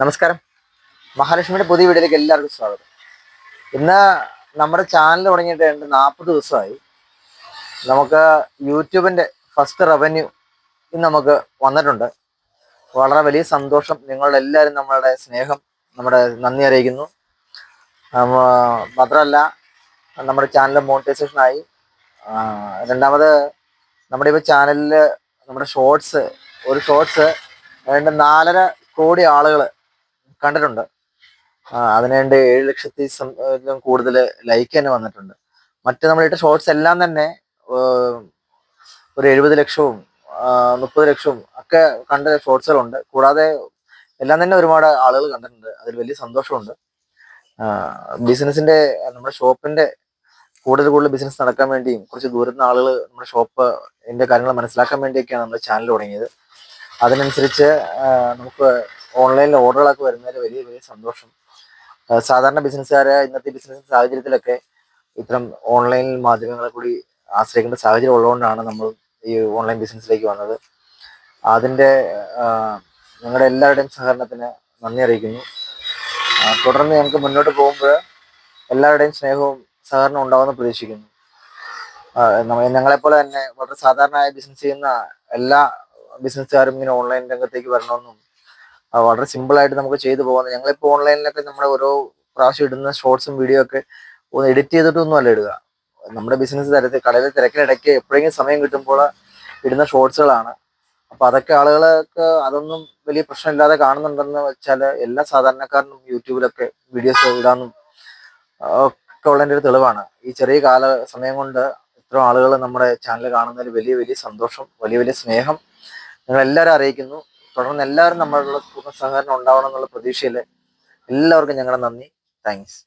നമസ്കാരം. മഹാലക്ഷ്മിയുടെ പുതിയ വീഡിയോയിലേക്ക് എല്ലാവർക്കും സ്വാഗതം. ഇന്ന് നമ്മുടെ ചാനൽ തുടങ്ങിയിട്ട് രണ്ട് നാൽപ്പത് ദിവസമായി. നമുക്ക് യൂട്യൂബിന്റെ ഫസ്റ്റ് റവന്യൂ ഇന്ന് നമുക്ക് വന്നിട്ടുണ്ട്. വളരെ വലിയ സന്തോഷം. നിങ്ങളുടെ എല്ലാവരും നമ്മളുടെ സ്നേഹം നമ്മുടെ നന്ദി അറിയിക്കുന്നു. മാത്രമല്ല നമ്മുടെ ചാനൽ മോണിറ്റൈസേഷനായി രണ്ടാമത് നമ്മുടെ ഇപ്പോൾ ചാനലിൽ നമ്മുടെ ഷോർട്സ് ഒരു ഷോർട്സ് രണ്ട് നാലര കോടി ആളുകൾ കണ്ടിട്ടുണ്ട്. അതിനുവേണ്ടി ഏഴ് ലക്ഷത്തി കൂടുതൽ ലൈക്ക് തന്നെ വന്നിട്ടുണ്ട്. മറ്റ് നമ്മളിട്ട ഷോർട്സ് എല്ലാം തന്നെ ഒരു എഴുപത് ലക്ഷവും മുപ്പത് ലക്ഷവും ഒക്കെ കണ്ട ഷോർട്സുകളുണ്ട് കൂടാതെ എല്ലാം തന്നെ ഒരുപാട് ആളുകൾ കണ്ടിട്ടുണ്ട്. അതിൽ വലിയ സന്തോഷമുണ്ട്. ബിസിനസിന്റെ നമ്മുടെ ഷോപ്പിന്റെ കൂടുതൽ കൂടുതൽ ബിസിനസ് നടക്കാൻ വേണ്ടിയും കുറച്ച് ദൂരത്തുന്ന ആളുകൾ നമ്മുടെ ഷോപ്പ് ഇതിന്റെ കാര്യങ്ങൾ മനസ്സിലാക്കാൻ വേണ്ടിയൊക്കെയാണ് നമ്മുടെ ചാനൽ തുടങ്ങിയത്. അതിനനുസരിച്ച് നമുക്ക് ഓൺലൈനിൽ ഓർഡറുകളൊക്കെ വരുന്നതിൽ വലിയ വലിയ സന്തോഷം. സാധാരണ ബിസിനസ്സുകാരെ ഇന്നത്തെ ബിസിനസ് സാഹചര്യത്തിലൊക്കെ ഇത്തരം ഓൺലൈൻ മാധ്യമങ്ങളെ കൂടി ആശ്രയിക്കേണ്ട സാഹചര്യം ഉള്ളതുകൊണ്ടാണ് നമ്മൾ ഈ ഓൺലൈൻ ബിസിനസ്സിലേക്ക് വന്നത്. അതിന്റെ നിങ്ങളുടെ എല്ലാവരുടെയും സഹകരണത്തിന് നന്ദി അറിയിക്കുന്നു. തുടർന്ന് ഞങ്ങൾക്ക് മുന്നോട്ട് പോകുമ്പോൾ എല്ലാവരുടെയും സ്നേഹവും സഹകരണവും ഉണ്ടാവുമെന്ന് പ്രതീക്ഷിക്കുന്നു. ഞങ്ങളെപ്പോലെ തന്നെ വളരെ സാധാരണമായ ബിസിനസ് ചെയ്യുന്ന എല്ലാ ബിസിനസ്സുകാരും ഇങ്ങനെ ഓൺലൈൻ രംഗത്തേക്ക് വരണമെന്നും വളരെ സിമ്പിൾ ആയിട്ട് നമുക്ക് ചെയ്തു പോകുന്നത് ഞങ്ങളിപ്പോൾ ഓൺലൈനിലൊക്കെ നമ്മുടെ ഓരോ പ്രാവശ്യം ഇടുന്ന ഷോർട്സും വീഡിയോ ഒക്കെ ഒന്ന് എഡിറ്റ് ചെയ്തിട്ടൊന്നും അല്ല ഇടുക. നമ്മുടെ ബിസിനസ് തരത്തിൽ കടയിലെ തിരക്കിനിടയ്ക്ക് എപ്പോഴെങ്കിലും സമയം കിട്ടുമ്പോൾ ഇടുന്ന ഷോർട്സുകളാണ് അപ്പോൾ അതൊക്കെ ആളുകൾക്ക് അതൊന്നും വലിയ പ്രശ്നമില്ലാതെ കാണുന്നുണ്ടെന്ന് വെച്ചാൽ എല്ലാ സാധാരണക്കാരനും യൂട്യൂബിലൊക്കെ വീഡിയോസ് ഇടാനും ഒക്കെ ഉള്ളതിന്റെ ഒരു തെളിവാണ്. ഈ ചെറിയ കാല സമയം കൊണ്ട് ഇത്ര ആളുകൾ നമ്മുടെ ചാനൽ കാണുന്നതിൽ വലിയ വലിയ സന്തോഷം വലിയ വലിയ സ്നേഹം നിങ്ങൾ എല്ലാവരും അറിയിക്കുന്നു. തുടർന്ന് എല്ലാവരും നമ്മളുടെ പൂർണ സഹകരണം ഉണ്ടാവണം എന്നുള്ള പ്രതീക്ഷയിൽ എല്ലാവർക്കും ഞങ്ങളുടെ നന്ദി. താങ്ക്സ്.